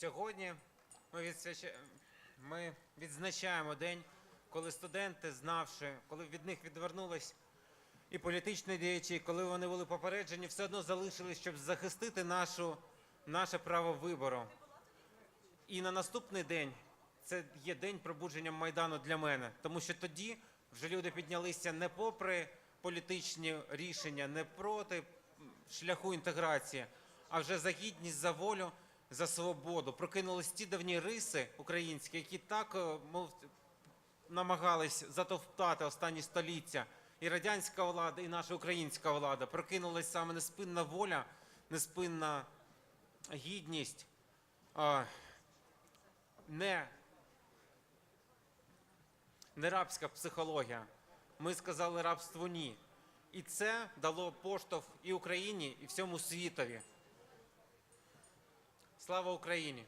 Сьогодні ми, ми відзначаємо день, коли студенти, знавши, коли від них відвернулись і політичні діячі, коли вони були попереджені, все одно залишились, щоб захистити нашу, наше право вибору. І на наступний день це є день пробудження Майдану для мене, тому що тоді вже люди піднялися не попри політичні рішення, не проти шляху інтеграції, а вже за гідність, за волю, за свободу. Прокинулись ті давні риси українські, які так е, мов, намагались затовптати останні століття. І радянська влада, і наша українська влада прокинулась саме неспинна воля, неспинна гідність. не, не рабська психологія. Ми сказали рабству ні. І це дало поштовх і Україні, і всьому світові. Слава Україні!